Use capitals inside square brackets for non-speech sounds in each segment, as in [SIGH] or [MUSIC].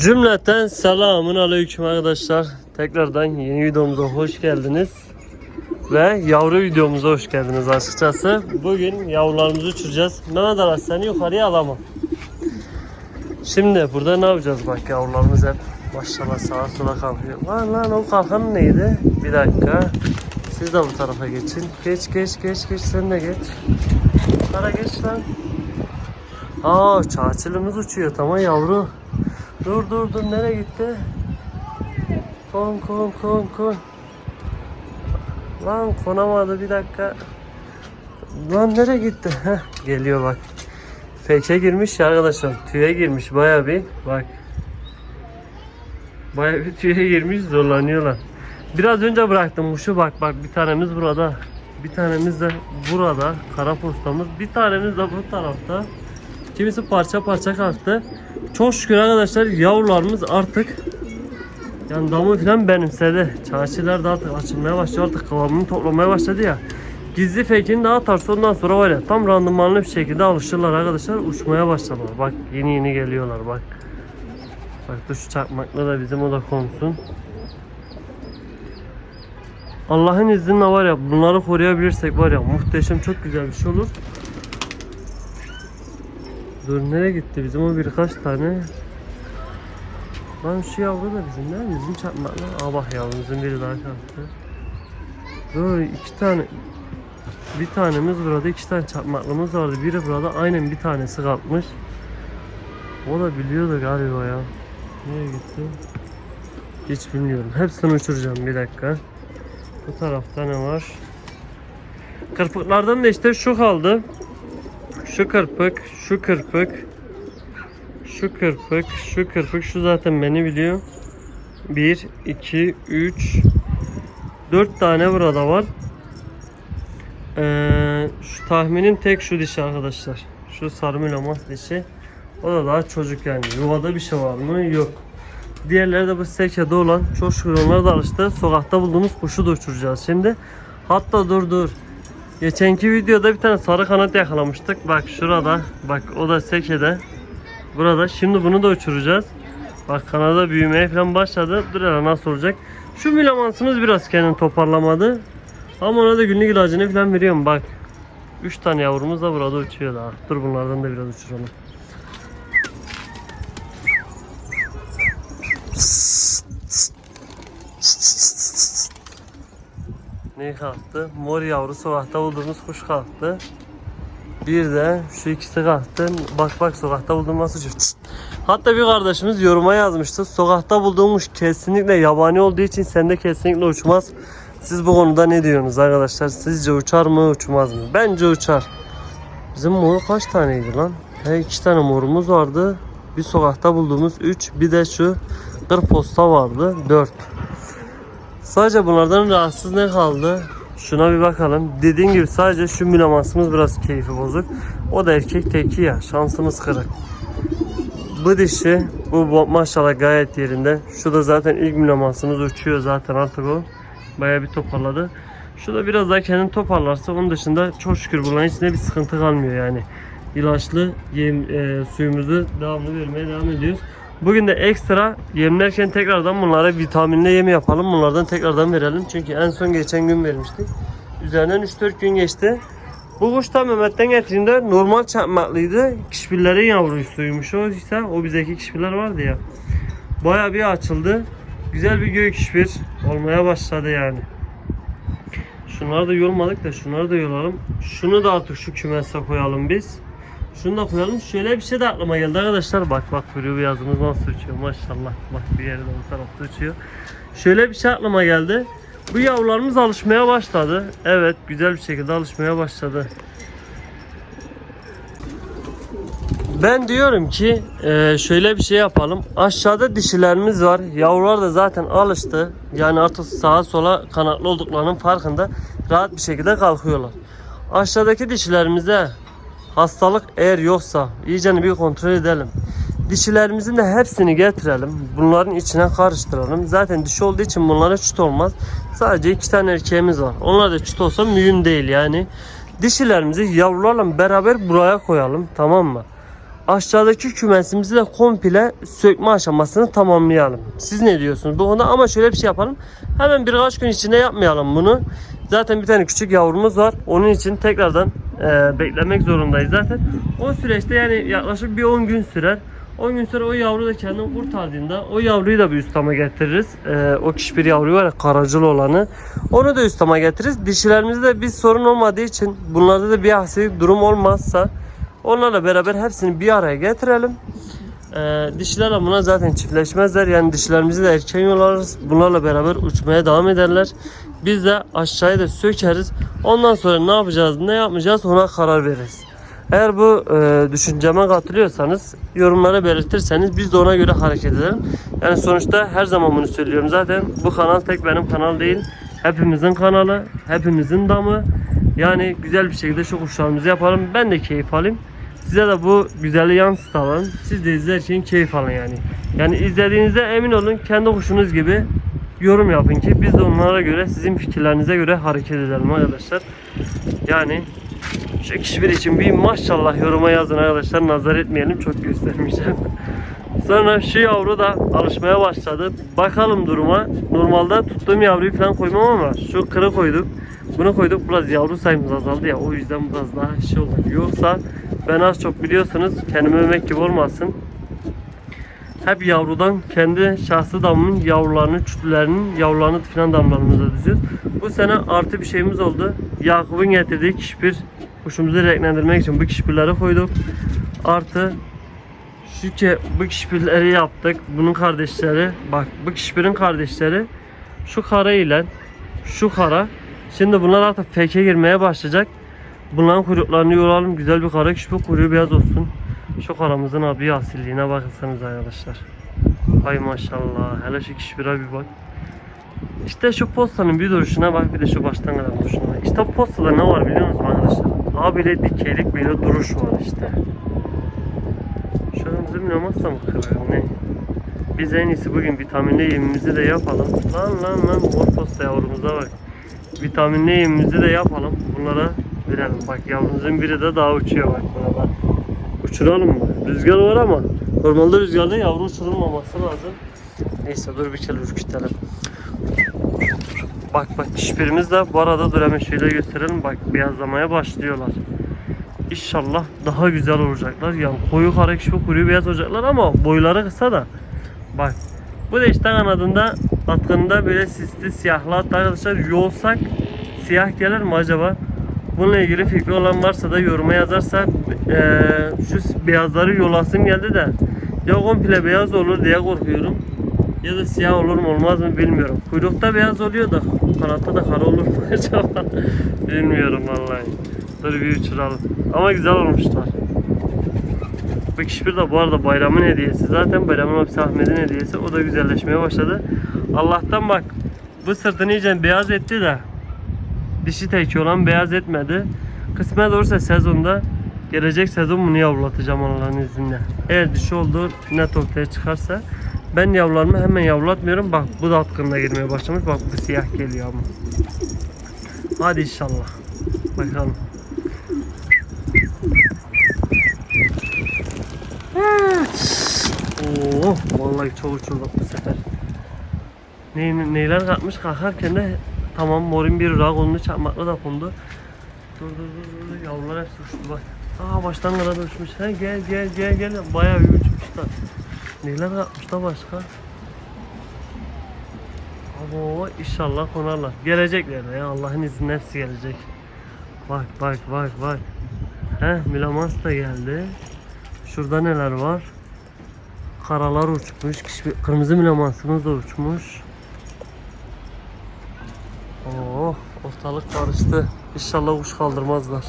Cümleten selamun aleyküm arkadaşlar. Tekrardan yeni videomuza hoş geldiniz. Ve yavru videomuza hoş geldiniz açıkçası. Bugün yavrularımızı uçuracağız. Mehmet Aras seni yukarıya alamam. Şimdi burada ne yapacağız bak yavrularımız hep maşallah sağa sola kalkıyor. Lan lan o kalkan neydi? Bir dakika. Siz de bu tarafa geçin. Geç geç geç geç sen de geç. Para geç lan. Aa çağçılımız uçuyor tamam yavru. Dur dur dur nereye gitti? Kon kon kon kon. Lan konamadı bir dakika. Lan nereye gitti? Heh, geliyor bak. Fake'e girmiş arkadaşlar. Tüye girmiş baya bir. Bak. Baya bir tüye girmiş zorlanıyorlar. Biraz önce bıraktım kuşu bak bak bir tanemiz burada. Bir tanemiz de burada. Kara postamız. Bir tanemiz de bu tarafta. Kimisi parça parça kalktı. Çok şükür arkadaşlar yavrularımız artık yani damı falan benimsedi. Çarşılar da artık açılmaya başlıyor artık kıvamını toplamaya başladı ya. Gizli fake'ini daha atarsa ondan sonra var ya tam randımanlı bir şekilde alışırlar arkadaşlar uçmaya başlarlar. Bak yeni yeni geliyorlar bak. Bak dur şu çakmakla da bizim o da konsun. Allah'ın izniyle var ya bunları koruyabilirsek var ya muhteşem çok güzel bir şey olur. Dur nereye gitti bizim o birkaç tane. Lan şu yavru da bizim değil mi? Bizim çakmakla. Aa bak yavrumuzun biri daha kalktı. Dur iki tane. Bir tanemiz burada iki tane çakmaklımız vardı. Biri burada aynen bir tanesi kalkmış. O da biliyordu galiba ya. Nereye gitti? Hiç bilmiyorum. Hepsini uçuracağım bir dakika. Bu tarafta ne var? Kırpıklardan da işte şu kaldı. Şu kırpık, şu kırpık, şu kırpık, şu kırpık, şu zaten beni biliyor. 1, 2, 3, 4 tane burada var. Ee, şu tahminin tek şu dişi arkadaşlar. Şu sarı mülamas dişi. O da daha çocuk yani. Yuvada bir şey var mı? Yok. Diğerleri de bu sekede olan. Çok şükür onlar da alıştı. Sokakta bulduğumuz kuşu da uçuracağız şimdi. Hatta dur dur. Geçenki videoda bir tane sarı kanat yakalamıştık. Bak şurada. Bak o da sekede. Burada. Şimdi bunu da uçuracağız. Bak kanada büyümeye falan başladı. Dur hele nasıl olacak. Şu milamansımız biraz kendini toparlamadı. Ama ona da günlük ilacını falan veriyorum bak. 3 tane yavrumuz da burada uçuyor daha. Dur bunlardan da biraz uçuralım. Ne kalktı? Mor yavru sokakta bulduğumuz kuş kalktı. Bir de şu ikisi kalktı. Bak bak sokakta bulduğumuz. Cık. Hatta bir kardeşimiz yoruma yazmıştı. Sokakta bulduğumuz kesinlikle yabani olduğu için sende kesinlikle uçmaz. Siz bu konuda ne diyorsunuz arkadaşlar? Sizce uçar mı uçmaz mı? Bence uçar. Bizim mor kaç taneydi lan? He, iki tane morumuz vardı. Bir sokakta bulduğumuz 3. Bir de şu kır posta vardı. 4. Sadece bunlardan rahatsız ne kaldı? Şuna bir bakalım. Dediğim gibi sadece şu mülamansımız biraz keyfi bozuk. O da erkek teki ya. Şansımız kırık. Bu dişi bu maşallah gayet yerinde. Şu da zaten ilk mülamansımız uçuyor zaten artık o. Baya bir toparladı. Şu da biraz daha kendini toparlarsa onun dışında çok şükür bunların içinde bir sıkıntı kalmıyor yani. İlaçlı yem, e, suyumuzu devamlı vermeye devam ediyoruz. Bugün de ekstra yemlerken tekrardan bunlara vitaminli yem yapalım. Bunlardan tekrardan verelim. Çünkü en son geçen gün vermiştik. Üzerinden 3-4 gün geçti. Bu kuş da Mehmet'ten getirdiğinde normal çakmaklıydı. Kişbillerin yavrusuymuş o ise o bizdeki kişbiller vardı ya. Baya bir açıldı. Güzel bir gök kişbir olmaya başladı yani. Şunları da yolmadık da şunları da yolalım. Şunu da artık şu kümese koyalım biz. Şunu da koyalım. Şöyle bir şey de aklıma geldi arkadaşlar. Bak bak bir yazımız nasıl uçuyor maşallah. Bak bir yerde bu tarafta uçuyor. Şöyle bir şey aklıma geldi. Bu yavrularımız alışmaya başladı. Evet güzel bir şekilde alışmaya başladı. Ben diyorum ki e, şöyle bir şey yapalım. Aşağıda dişilerimiz var. Yavrular da zaten alıştı. Yani artık sağa sola kanatlı olduklarının farkında. Rahat bir şekilde kalkıyorlar. Aşağıdaki dişilerimize hastalık eğer yoksa iyice bir kontrol edelim. Dişilerimizin de hepsini getirelim. Bunların içine karıştıralım. Zaten dişi olduğu için bunlara çüt olmaz. Sadece iki tane erkeğimiz var. Onlar da çüt olsa mühim değil yani. Dişilerimizi yavrularla beraber buraya koyalım. Tamam mı? aşağıdaki kümesimizi de komple sökme aşamasını tamamlayalım. Siz ne diyorsunuz bu konuda? Ama şöyle bir şey yapalım. Hemen birkaç gün içinde yapmayalım bunu. Zaten bir tane küçük yavrumuz var. Onun için tekrardan e, beklemek zorundayız zaten. O süreçte yani yaklaşık bir 10 gün sürer. 10 gün sonra o yavru da kendini kurtardığında o yavruyu da bir üstama getiririz. E, o kişi bir yavru var ya karacıl olanı. Onu da üstama getiririz. Dişilerimizde bir sorun olmadığı için bunlarda da bir aksilik durum olmazsa onlarla beraber hepsini bir araya getirelim. Ee, dişilerle buna zaten çiftleşmezler. Yani dişilerimizi de erken yollarız. Bunlarla beraber uçmaya devam ederler. Biz de aşağıya da sökeriz. Ondan sonra ne yapacağız, ne yapmayacağız ona karar veririz. Eğer bu e, düşünceme katılıyorsanız yorumlara belirtirseniz biz de ona göre hareket edelim. Yani sonuçta her zaman bunu söylüyorum. Zaten bu kanal tek benim kanal değil. Hepimizin kanalı, hepimizin damı. Yani güzel bir şekilde şu kuşlarımızı yapalım. Ben de keyif alayım. Size de bu güzelliği yansıtalım. Siz de izlerken keyif alın yani. Yani izlediğinizde emin olun kendi kuşunuz gibi yorum yapın ki biz de onlara göre sizin fikirlerinize göre hareket edelim arkadaşlar. Yani şu kişi bir için bir maşallah yoruma yazın arkadaşlar. Nazar etmeyelim çok göstermeyeceğim. [LAUGHS] Sonra şu yavru da alışmaya başladı. Bakalım duruma. Normalde tuttuğum yavruyu falan koymam ama şu kırı koyduk. Bunu koyduk biraz yavru sayımız azaldı ya o yüzden biraz daha şey oldu. Yoksa ben az çok biliyorsunuz kendime övmek gibi olmasın. Hep yavrudan kendi şahsı damımın yavrularını, çütlerinin yavrularını falan damlarımıza diziyoruz. Bu sene artı bir şeyimiz oldu. Yakup'un getirdiği kişpir kuşumuzu renklendirmek için bu kişpirleri koyduk. Artı şu ki bu kişpirleri yaptık. Bunun kardeşleri bak bu kişpirin kardeşleri şu kara ile şu kara. Şimdi bunlar artık feke girmeye başlayacak. Bunların kuyruklarını yolalım. Güzel bir kara kişpi kuyruğu beyaz olsun. Şu karamızın abi asilliğine bakırsanız arkadaşlar. Ay maşallah. Hele şu kişpire bir bak. İşte şu postanın bir duruşuna bak bir de şu baştan gelen duruşuna. İşte postada ne var biliyor musunuz arkadaşlar? Abile dikeylik böyle duruş var işte. Şu an bizim namazsa mı kırıyor ne? Biz en iyisi bugün vitaminli yemimizi de yapalım. Lan lan lan mor posta yavrumuza bak. Vitaminli yemimizi de yapalım. Bunlara verelim. Bak yavrumuzun biri de daha uçuyor bak buna bak. Uçuralım mı? Rüzgar var ama normalde rüzgarda yavru uçurulmaması lazım. Neyse dur bir kere ürkütelim. Bak bak kişilerimiz de bu arada dur hemen şöyle gösterelim. Bak beyazlamaya başlıyorlar. İnşallah daha güzel olacaklar. Yani koyu kara kişi koyu beyaz olacaklar ama boyları kısa da. Bak bu da işte kanadında atkında böyle sisli siyahlı arkadaşlar yolsak siyah gelir mi acaba? Bununla ilgili fikri olan varsa da yoruma yazarsa eee, şu beyazları yolasım geldi de ya komple beyaz olur diye korkuyorum ya da siyah olur mu olmaz mı bilmiyorum. Kuyrukta beyaz oluyor da kanatta da kara olur mu [LAUGHS] acaba bilmiyorum vallahi. Dur bir uçuralım. Ama güzel olmuşlar. Bu kişi de bu arada bayramın hediyesi. Zaten bayramın hapsi Ahmet'in hediyesi. O da güzelleşmeye başladı. Allah'tan bak bu sırtını iyice beyaz etti de dişi teki olan beyaz etmedi. Kısmet olursa sezonda gelecek sezon bunu yavrulatacağım Allah'ın izniyle. Eğer dişi olduğu net ortaya çıkarsa ben yavrularımı hemen yavrulatmıyorum. Bak bu da atkınına girmeye başlamış. Bak bu siyah geliyor ama. Hadi inşallah. Bakalım. Oo, vallahi çok uçurduk bu sefer. Ne, neyler katmış kalkarken de tamam morin bir rak onu çarpmakla da kondu. Dur dur dur dur yavrular hepsi uçtu bak. Aa baştan kadar uçmuş. He gel gel gel gel bayağı bir uçmuşlar. Neler katmış da başka? Abo inşallah konarlar. Gelecekler ya Allah'ın izniyle hepsi gelecek. Bak bak bak bak. He Milamans da geldi. Şurada neler var? Karalar uçmuş. Kırmızı milamansımız da uçmuş. Oo, ortalık karıştı. İnşallah kuş kaldırmazlar.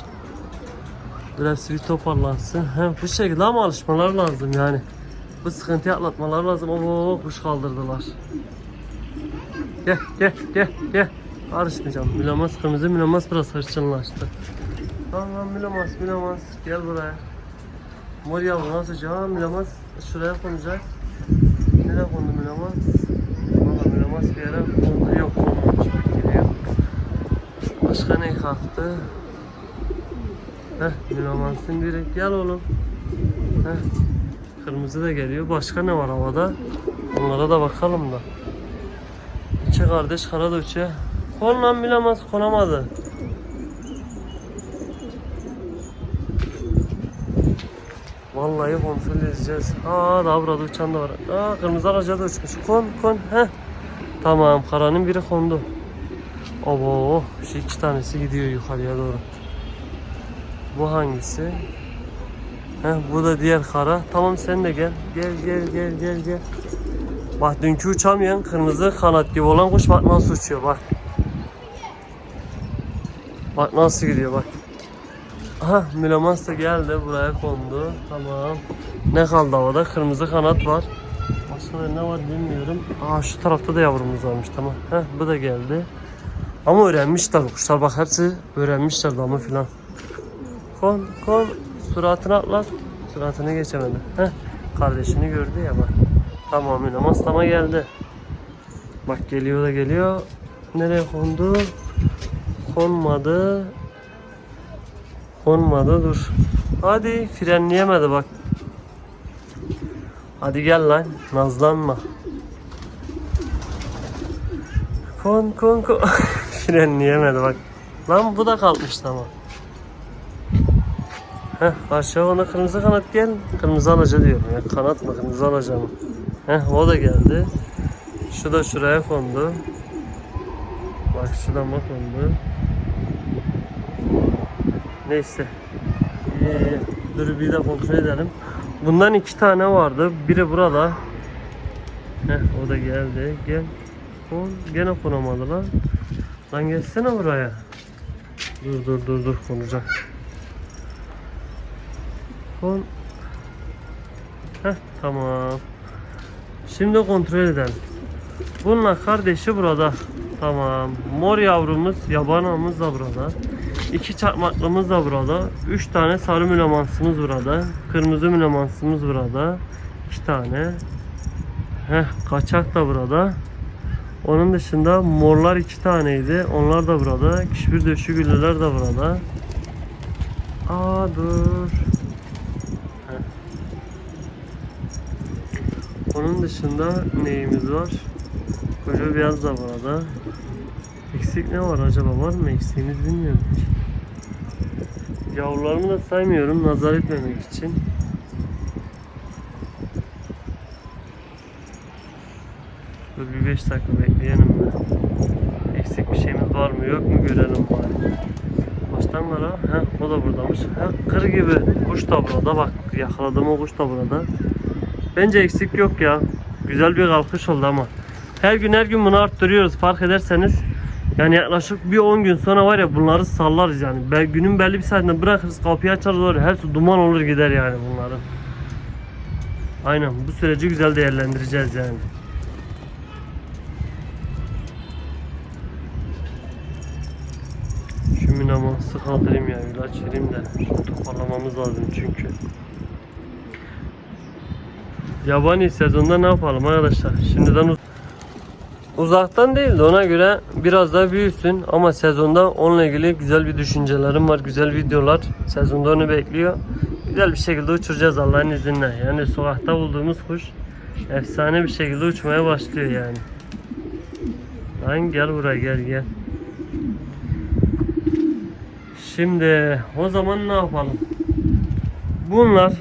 Biraz bir toparlansın. Hem bu şekilde ama alışmalar lazım yani. Bu sıkıntıyı atlatmalar lazım. Oo, kuş kaldırdılar. Gel gel gel gel. Karışmayacağım. Milamas kırmızı milamas biraz hırçınlaştı. Tamam milamas milamas gel buraya. Mor yavru nasıl can milamas şuraya konacak. Nereye kondu milamas? Valla milamas bir yere kondu yok konmamış bir kere yok. Başka ne kalktı? Heh milamasın biri gel oğlum. Heh. Kırmızı da geliyor. Başka ne var havada? Onlara da bakalım da. İki kardeş Karadoçya. Kon lan bilemez konamadı. Vallahi kontrol edeceğiz. Aa daha burada uçan da var. Aa kırmızı araca da uçmuş. Kon kon heh. Tamam karanın biri kondu. Obo şu iki tanesi gidiyor yukarıya doğru. Bu hangisi? Heh, bu da diğer kara. Tamam sen de gel. Gel gel gel gel gel. Bak dünkü uçamayan kırmızı kanat gibi olan kuş bak nasıl uçuyor bak. Bak nasıl gidiyor bak. Aha Mülemans da geldi buraya kondu. Tamam. Ne kaldı havada? Kırmızı kanat var. Başka ne var bilmiyorum. Aa şu tarafta da yavrumuz varmış tamam. Heh bu da geldi. Ama öğrenmişler kuşlar bak hepsi öğrenmişler damı filan. Kon kon suratını atlar. Suratını geçemedi. Heh kardeşini gördü ya bak. Tamam Mülemans tama geldi. Bak geliyor da geliyor. Nereye kondu? Konmadı. Konmadı dur. Hadi frenleyemedi bak. Hadi gel lan nazlanma. Kon kon kon. [LAUGHS] frenleyemedi bak. Lan bu da kalkmış tamam. Heh aşağı ona kırmızı kanat gel. Kırmızı alaca diyorum ya. Kanat mı kırmızı alaca mı? Heh o da geldi. Şu da şuraya kondu. Bak şuradan bak kondu. Neyse. Ee, dur bir de kontrol edelim. Bundan iki tane vardı. Biri burada. Heh, o da geldi. Gel. Kon. Gene konamadı lan. Lan gelsene buraya. Dur dur dur dur konacak. Kon. Heh tamam. Şimdi kontrol edelim. Bununla kardeşi burada. Tamam. Mor yavrumuz, yabanamız da burada. İki çakmaklımız da burada. Üç tane sarı mülemansımız burada. Kırmızı mülemansımız burada. İki tane. Heh, kaçak da burada. Onun dışında morlar iki taneydi. Onlar da burada. Kişbir döşü güller de burada. Aa dur. Heh. Onun dışında neyimiz var? Koca beyaz da burada. Eksik ne var acaba? Var mı eksiğimiz bilmiyorum. Yavrularımı da saymıyorum nazar etmemek için. Dur bir 5 dakika bekleyelim mi? Eksik bir şeyimiz var mı yok mu görelim bari. Baştan bana, he o da buradamış. He kır gibi kuş da burada bak yakaladım o kuş da burada. Bence eksik yok ya. Güzel bir kalkış oldu ama. Her gün her gün bunu arttırıyoruz fark ederseniz. Yani yaklaşık bir 10 gün sonra var ya bunları sallarız yani. Be, günün belli bir saatinde bırakırız kapıyı açarız var ya, hepsi duman olur gider yani bunların. Aynen bu süreci güzel değerlendireceğiz yani. Minaması kaldırayım ya ilaç vereyim de toparlamamız lazım çünkü. Yabani sezonda ne yapalım arkadaşlar? Şimdiden uz- Uzaktan değil de ona göre biraz daha büyüsün ama sezonda onunla ilgili güzel bir düşüncelerim var, güzel videolar sezonda onu bekliyor. Güzel bir şekilde uçuracağız Allah'ın izniyle. Yani sokakta bulduğumuz kuş efsane bir şekilde uçmaya başlıyor yani. Lan gel buraya gel gel. Şimdi o zaman ne yapalım? Bunlar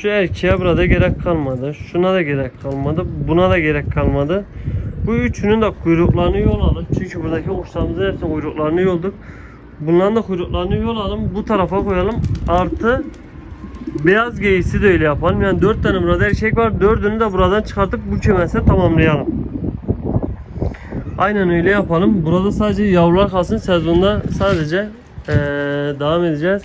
şu erkeğe burada gerek kalmadı. Şuna da gerek kalmadı. Buna da gerek kalmadı. Bu üçünün de kuyruklarını yol alın. Çünkü buradaki kuşlarımızın hepsinin kuyruklarını yolduk. Bunların da kuyruklarını yol alalım. Bu tarafa koyalım. Artı beyaz geyisi de öyle yapalım. Yani dört tane burada erkek var. Dördünü de buradan çıkartıp bu kümese tamamlayalım. Aynen öyle yapalım. Burada sadece yavrular kalsın. Sezonda sadece eee, devam edeceğiz.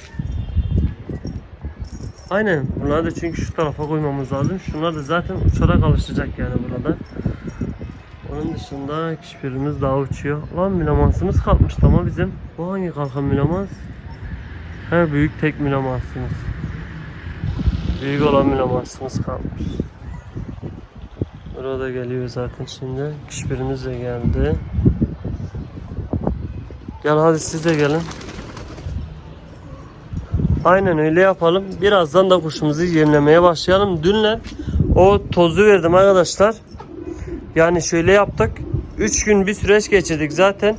Aynen. Bunları da çünkü şu tarafa koymamız lazım. Şunlar da zaten uçarak alışacak yani burada. Onun dışında kişbirimiz daha uçuyor. Lan milamansımız kalkmıştı ama bizim. Bu hangi kalkan milamans? He büyük tek milamansımız. Büyük olan milamansımız kalmış. Burada geliyor zaten şimdi. Kişbirimiz de geldi. Gel hadi siz de gelin. Aynen öyle yapalım. Birazdan da kuşumuzu yemlemeye başlayalım. Dünle o tozu verdim arkadaşlar. Yani şöyle yaptık. 3 gün bir süreç geçirdik zaten.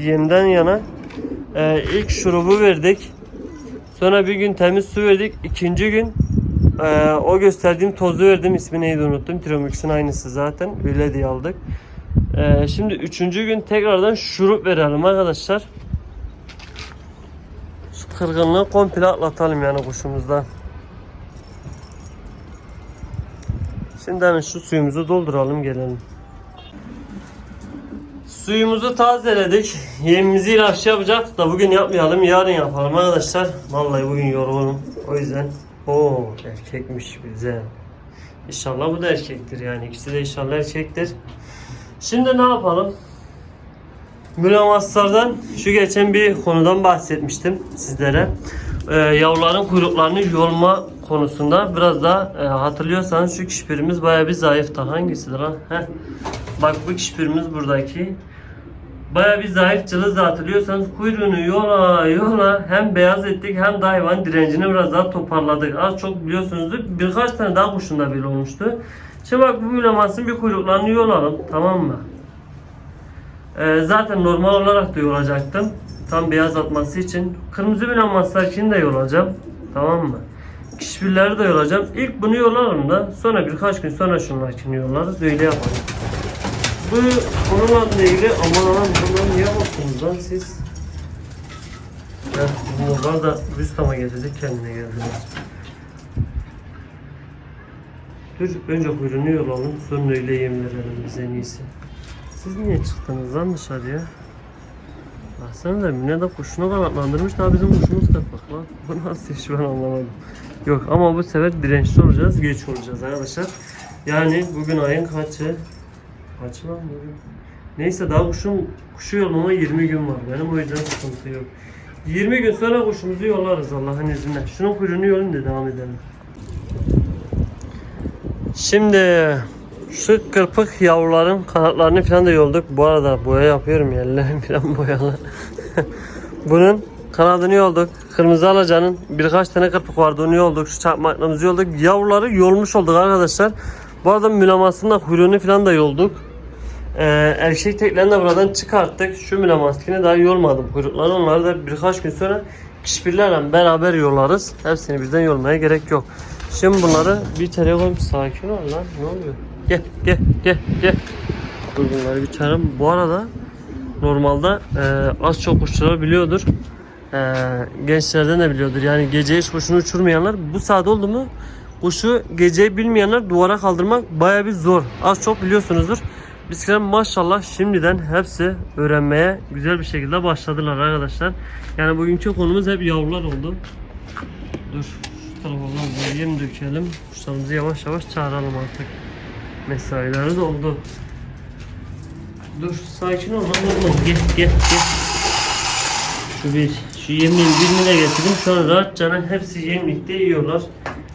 Yemden yana. Ee, ilk şurubu verdik. Sonra bir gün temiz su verdik. İkinci gün ee, o gösterdiğim tozu verdim. İsmi neydi unuttum. Trimix'in aynısı zaten. Öyle diye aldık. Ee, şimdi üçüncü gün tekrardan şurup verelim arkadaşlar. Kırgınlığı komple atlatalım yani kuşumuzdan. Şimdi hemen şu suyumuzu dolduralım gelelim. Suyumuzu tazeledik. Yemimizi ilaç yapacak da bugün yapmayalım. Yarın yapalım arkadaşlar. Vallahi bugün yorgunum. O yüzden. Oo erkekmiş güzel. İnşallah bu da erkektir yani. İkisi de inşallah erkektir. Şimdi ne yapalım? Mülamaslardan şu geçen bir konudan bahsetmiştim sizlere. Ee, yavruların kuyruklarını yolma konusunda biraz da e, hatırlıyorsanız şu kişpirimiz bayağı bir zayıftı. Hangisidir ha? Heh. Bak bu kişpirimiz buradaki. Bayağı bir zayıf cılız hatırlıyorsanız kuyruğunu yola yola hem beyaz ettik hem de hayvan direncini biraz daha toparladık. Az çok biliyorsunuzdur. Birkaç tane daha kuşunda bile olmuştu. Şimdi bak bu mülamasın bir kuyruklarını yolalım tamam mı? Ee, zaten normal olarak da yolacaktım. Tam beyaz atması için. Kırmızı mülamaslar için de yolacağım. Tamam mı? Kişbirleri de yolacağım. İlk bunu yolarım da sonra birkaç gün sonra şunlarkini yolarız. Öyle yapalım. Bu onunla ilgili aman aman bunları niye bakıyorsunuz lan siz? Heh, bunlar da Rüstam'a getirdik kendine geldiler. Dur önce kuyruğunu yolalım sonra öyle yem verelim biz en iyisi. Siz niye çıktınız lan dışarıya? Baksana da Mine de kuşunu kanatlandırmış daha bizim kuşumuz kapak lan. [LAUGHS] Bu nasıl iş ben anlamadım. Yok ama bu sefer dirençli olacağız, geç olacağız arkadaşlar. Yani bugün ayın kaçı? Kaç lan bugün? Neyse daha kuşun kuşu yollamama 20 gün var. Benim o yüzden sıkıntı yok. 20 gün sonra kuşumuzu yollarız Allah'ın izniyle. Şunun kuyruğunu yolun da devam edelim. Şimdi şu kırpık yavruların kanatlarını falan da yolduk. Bu arada boya yapıyorum yerlerim [LAUGHS] falan boyalı. [LAUGHS] Bunun kanadını yolduk. Kırmızı alacanın birkaç tane kırpık vardı onu yolduk. Şu çakmaklarımızı yolduk. Yavruları yolmuş olduk arkadaşlar. Bu arada mülamasının da kuyruğunu falan da yolduk. Ee, erkek teklerini de buradan çıkarttık. Şu mülamaskini daha yolmadım. Kuyrukları onları da birkaç gün sonra kişbirlerle beraber yolarız. Hepsini birden yolmaya gerek yok. Şimdi bunları bir içeriye koyayım. Sakin ol lan. Ne oluyor? Gel gel gel gel. Dur bunları bir çağırayım. Bu arada normalde e, az çok kuşçular biliyordur. E, gençlerden de biliyordur. Yani gece hiç kuşunu uçurmayanlar bu saat oldu mu kuşu geceyi bilmeyenler duvara kaldırmak baya bir zor. Az çok biliyorsunuzdur. Bisiklet maşallah şimdiden hepsi öğrenmeye güzel bir şekilde başladılar arkadaşlar. Yani bugünkü konumuz hep yavrular oldu. Dur şu tarafa yem dökelim. Kuşlarımızı yavaş yavaş çağıralım artık. Mesaileri doldu. Dur sakin ol oğlum gel gel gel. Şu bir şu yemin birini de getirdim. Şu an rahatça hepsi yemlikte yiyorlar.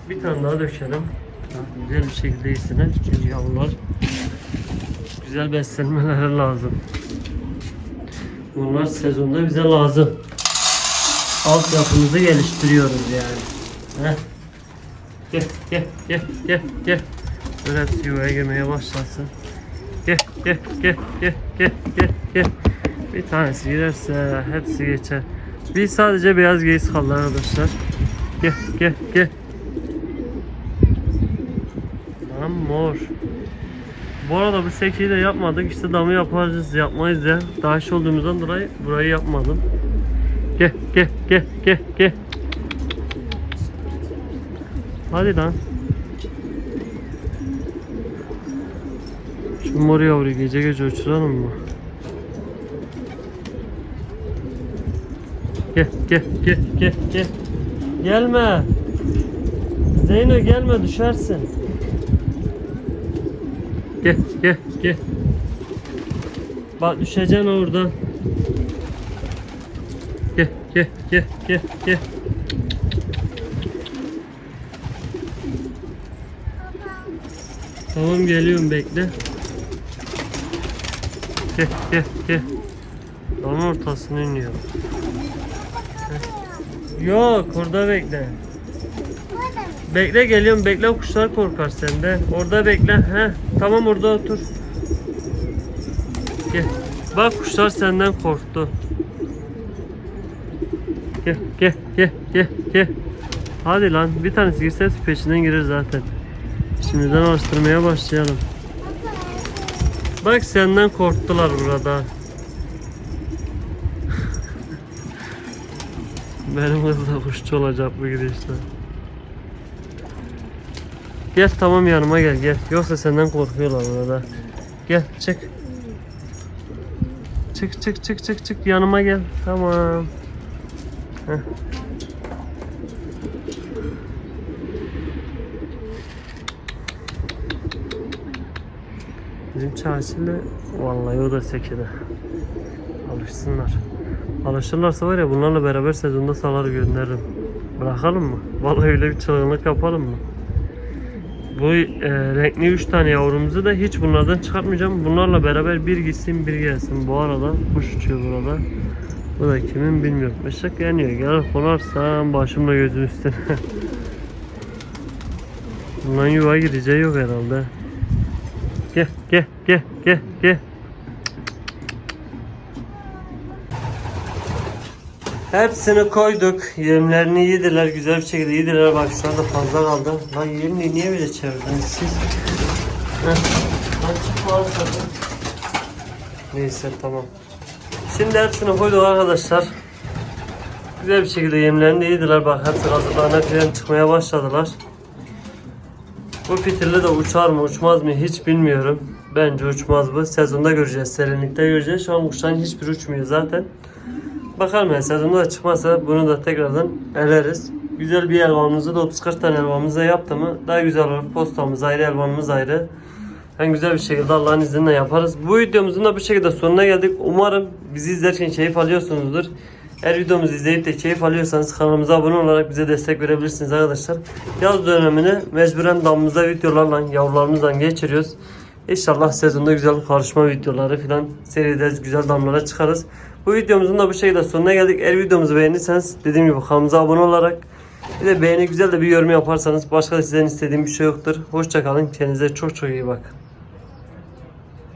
Bir tane daha dökelim. Güzel bir şekilde yesinler. Çünkü yavrular güzel beslenmeleri lazım. Bunlar sezonda bize lazım. Altyapımızı geliştiriyoruz yani. Heh. Gel gel gel gel gel. Hepsi yuvaya girmeye başlasın. Gel gel gel gel gel gel gel. Bir tanesi girerse hepsi geçer. Bir sadece beyaz geyik kaldı arkadaşlar. Gel gel gel. Lan mor. Bu arada bu sekiyi de yapmadık. İşte damı yaparız, yapmayız ya. Daha iş olduğumuzdan dolayı burayı yapmadım. Gel, gel, gel, gel, gel. Hadi lan. Şu mor yavruyu gece gece uçuralım mı? Gel, gel, gel, gel, gel. Gelme. Zeyno gelme düşersin. Gel gel gel. Bak düşeceksin oradan. Gel gel gel gel gel. Tamam geliyorum bekle. Gel gel gel. Onun ortasını iniyor. Yok orada bekle. Bekle geliyorum bekle kuşlar korkar senden. Orada bekle. He tamam orada otur. Gel. Bak kuşlar senden korktu. Gel gel gel gel gel. Hadi lan bir tanesi girse peşinden girer zaten. Şimdiden alıştırmaya başlayalım. Bak senden korktular burada. Benim kız da kuşçu olacak bu gidişle. Gel tamam yanıma gel gel. Yoksa senden korkuyorlar burada. Gel çık. Çık çık çık çık çık yanıma gel. Tamam. Heh. Bizim çarşıyla vallahi o da sekide. Alışsınlar. Alışırlarsa var ya bunlarla beraber sezonda salar gönderirim. Bırakalım mı? Vallahi öyle bir çılgınlık yapalım mı? Bu e, renkli 3 tane yavrumuzu da hiç bunlardan çıkartmayacağım. Bunlarla beraber bir gitsin bir gelsin. Bu arada kuş uçuyor burada. Bu da kimin bilmiyorum. Işık yanıyor. Gel konarsam başımla gözüm üstüne. [LAUGHS] Bundan yuva gireceği yok herhalde. Gel gel gel gel gel. Hepsini koyduk. Yemlerini yediler. Güzel bir şekilde yediler. Bak şu anda fazla kaldı. Lan yemini niye böyle çevirdiniz siz? Lan. Neyse tamam. Şimdi hepsini koyduk arkadaşlar. Güzel bir şekilde yemlerini yediler. Bak hepsi falan çıkmaya başladılar. Bu fitilli de uçar mı uçmaz mı hiç bilmiyorum. Bence uçmaz bu. Sezonda göreceğiz. Serinlikte göreceğiz. Şu an kuşların hiçbir uçmuyor zaten. Bakalım yani sezonda da çıkmazsa bunu da tekrardan eleriz. Güzel bir elvanımızı da 30-40 tane elvanımızı yaptı mı daha güzel olur. Postamız ayrı, elvanımız ayrı. En güzel bir şekilde Allah'ın izniyle yaparız. Bu videomuzun da bu şekilde sonuna geldik. Umarım bizi izlerken keyif alıyorsunuzdur. Eğer videomuzu izleyip de keyif alıyorsanız kanalımıza abone olarak bize destek verebilirsiniz arkadaşlar. Yaz dönemini mecburen damımızda videolarla, yavrularımızla geçiriyoruz. İnşallah sezonda güzel karışma videoları filan seride güzel damlara çıkarız. Bu videomuzun da bu şekilde sonuna geldik. Eğer videomuzu beğenirseniz dediğim gibi kanalımıza abone olarak bir de beğeni güzel de bir yorum yaparsanız başka sizden istediğim bir şey yoktur. Hoşçakalın. Kendinize çok çok iyi bakın.